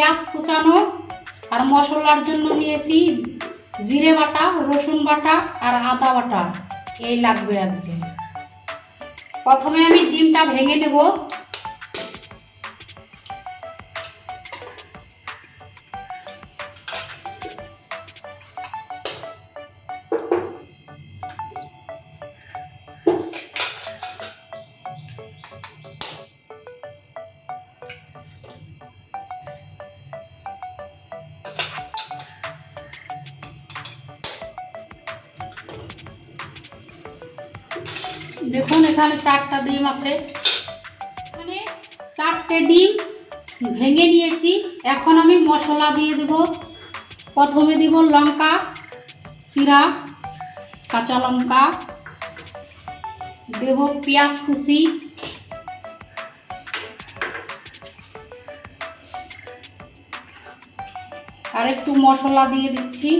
পেঁয়াজ কুচানো আর মশলার জন্য নিয়েছি জিরে বাটা, রসুন বাটা আর আদা বাটা। এই লাগবে আজকে। প্রথমে আমি ডিমটা ভেঙে নেব। দেখুন, এখানে চারটা ডিম আছে। এখানে চারটে ডিম ভেঙে নিয়েছি। এখন আমি মশলা দিয়ে দেব। প্রথমে দেব লঙ্কা চিরা কাঁচা লঙ্কা। দেব পেঁয়াজ কুচি। আর একটু মশলা দিয়ে দিচ্ছি।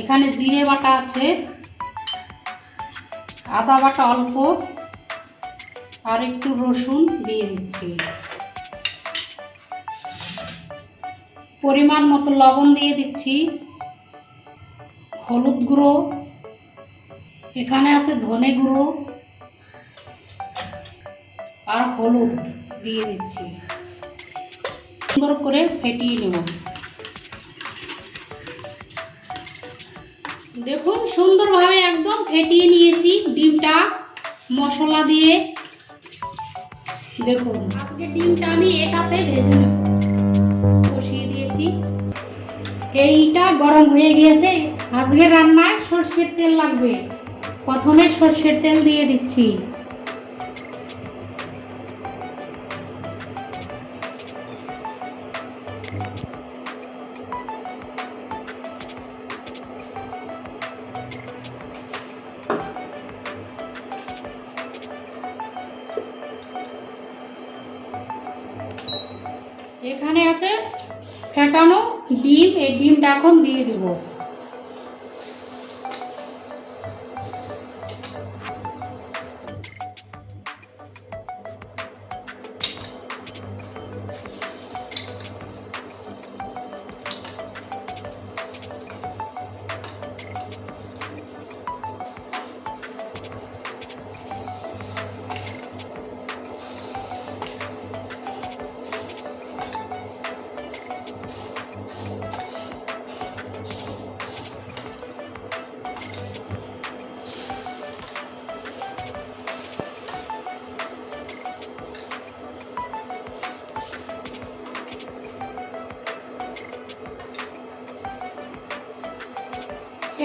এখানে জিরে বাটা আছে। আদা বাটা অল্প আর একটু রসুন দিয়ে দিচ্ছি। পরিমাণ মতো লবণ দিয়ে দিচ্ছি। হলুদ গুঁড়ো। এখানে আছে ধনে গুঁড়ো। আর হলুদ দিয়ে দিচ্ছি। সুন্দর করে ফেটিয়ে নেব। দেখুন, সুন্দরভাবে একদম ফেটিয়ে নিয়েছি ডিমটা, মশলা দিয়ে। দেখুন, আজকে ডিমটা আমি এটাতে ভেজে নেব। বসিয়ে দিয়েছি। এইটা গরম হয়ে গিয়েছে। আজকে রান্নায় সর্ষের তেল লাগবে। প্রথমে সর্ষের তেল দিয়ে দিচ্ছি। ফেটানো ডিম এই ডিমটা এখন দিয়ে দেব।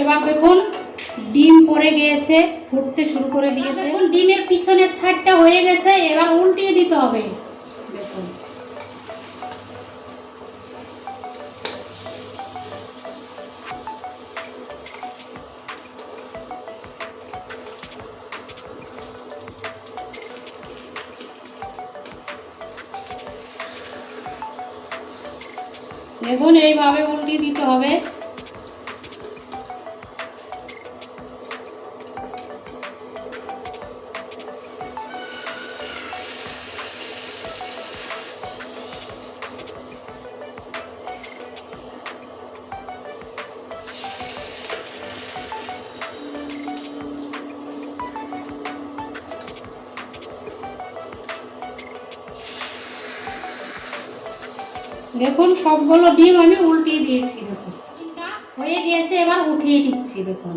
এবার দেখুন, ডিম পড়ে গিয়েছে, ফুটতে শুরু করে দিয়েছে। দেখুন, ডিমের পিছনের ছাড়টা হয়ে গেছে, এবার উল্টিয়ে দিতে হবে। দেখুন। দেখুন, এইভাবে উল্টিয়ে দিতে হবে। দেখুন সবগুলো ডিম আমি উল্টিয়ে দিয়েছি দেখুন। হয়ে গিয়েছে এবার উঠিয়ে দিচ্ছি দেখুন।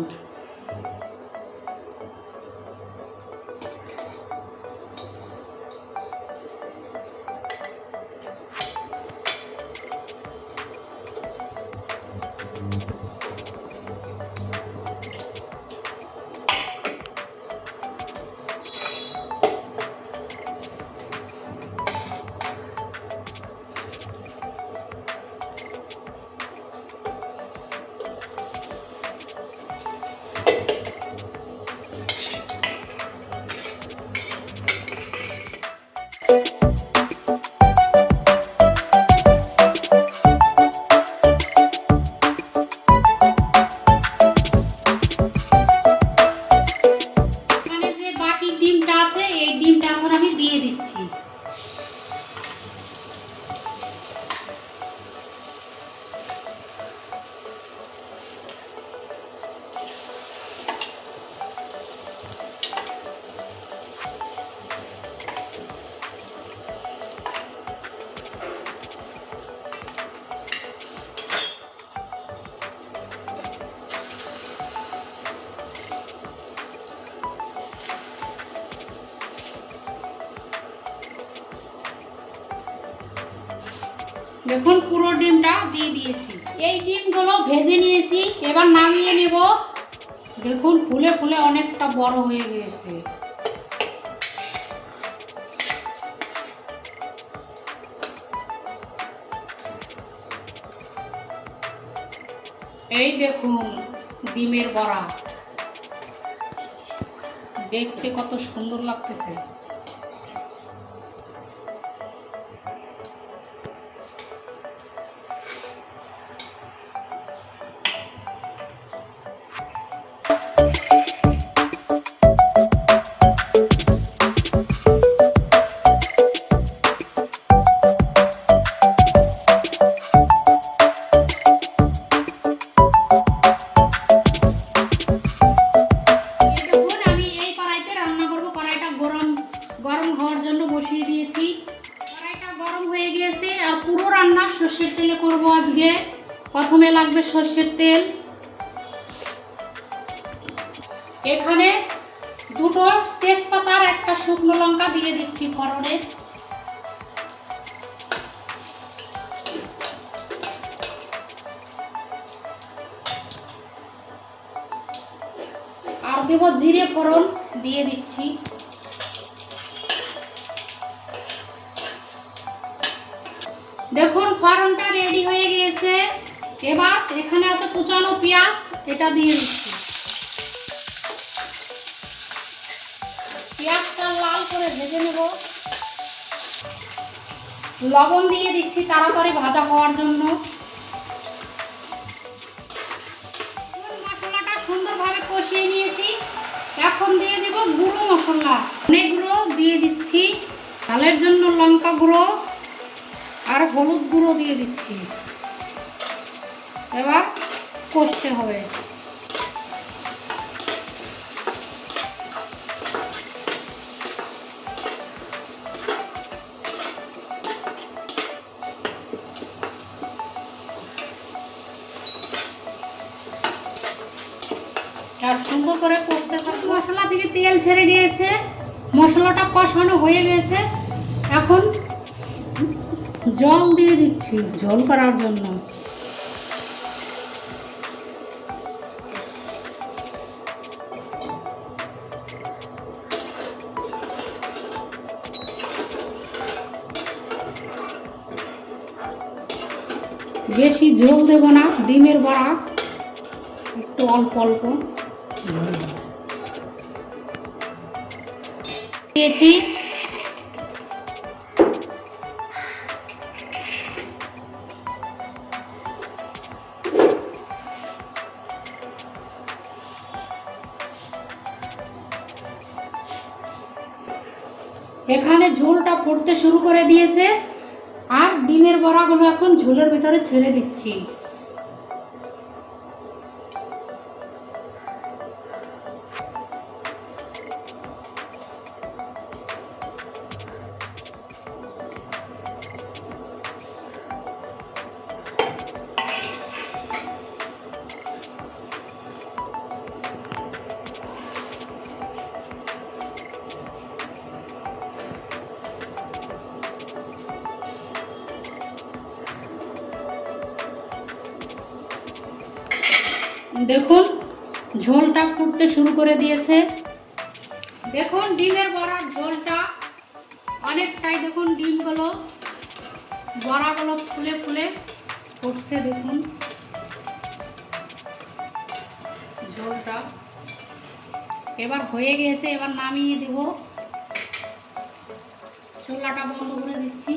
দেখুন, পুরো ডিমটা দিয়ে দিয়েছি। এই ডিমগুলো ভেজে নিয়েছি, এবার নামিয়ে নেব। দেখুন, ফুলে ফুলে অনেকটা বড় হয়ে গিয়েছে। এই দেখুন, ডিমের বড়া। দেখতে কত সুন্দর লাগতেছে। সর্ষের তেলে করব আজকে। প্রথমে লাগবে সর্ষের তেল। এখানে দুটো তেজপাতার একটা শুকনো লঙ্কা দিয়ে দিচ্ছি ফোড়নে। আর দেব জিরে ফোড়ন দিয়ে দিচ্ছি। দেখুন, ফোড়নটা রেডি হয়ে গিয়েছে। এবার এখানে আছে কুচানো পেঁয়াজ, এটা দিয়ে দিচ্ছি। পেঁয়াজটা লাল করে ভেজে নেব। লবণ দিয়ে দিচ্ছি তাড়াতাড়ি ভাজা হওয়ার জন্য। মশলাটা সুন্দরভাবে কষিয়ে নিয়েছি। এখন দিয়ে দিব গুঁড়ো মশলা। অনেকগুলো দিয়ে দিচ্ছি। চালের জন্য লঙ্কা গুঁড়ো। আর হলুদ গুঁড়ো দিয়ে দিচ্ছি। এবার কষতে হবে। আর সুন্দর করে কষতে থাকব মশলা থেকে তেল ছেড়ে দিয়েছে। মশলাটা কষানো হয়ে গেছে। এখন জল দিয়ে দিচ্ছি ঝোল করার জন্য। বেশি ঝোল দেব না, ডিমের বড়া, একটু অল্প অল্প। দিয়েছি। এখানে ঝোলটা ফুটতে শুরু করে দিয়েছে। আর ডিমের বড়াগুলো এখন ঝোলের ভিতরে ছেড়ে দিচ্ছি। দেখুন, ঝোলটা ফুটতে শুরু করে দিয়েছে। দেখুন, ডিমের বড়ার ঝোলটা অনেকটাই, দেখুন, ডিমগুলো, বড়াগুলো ফুলে ফুলে ফুটছে, দেখুন। ঝোলটা এবার হয়ে গিয়েছে, এবার নামিয়ে দেব। চুলাটা বন্ধ করে দিচ্ছি।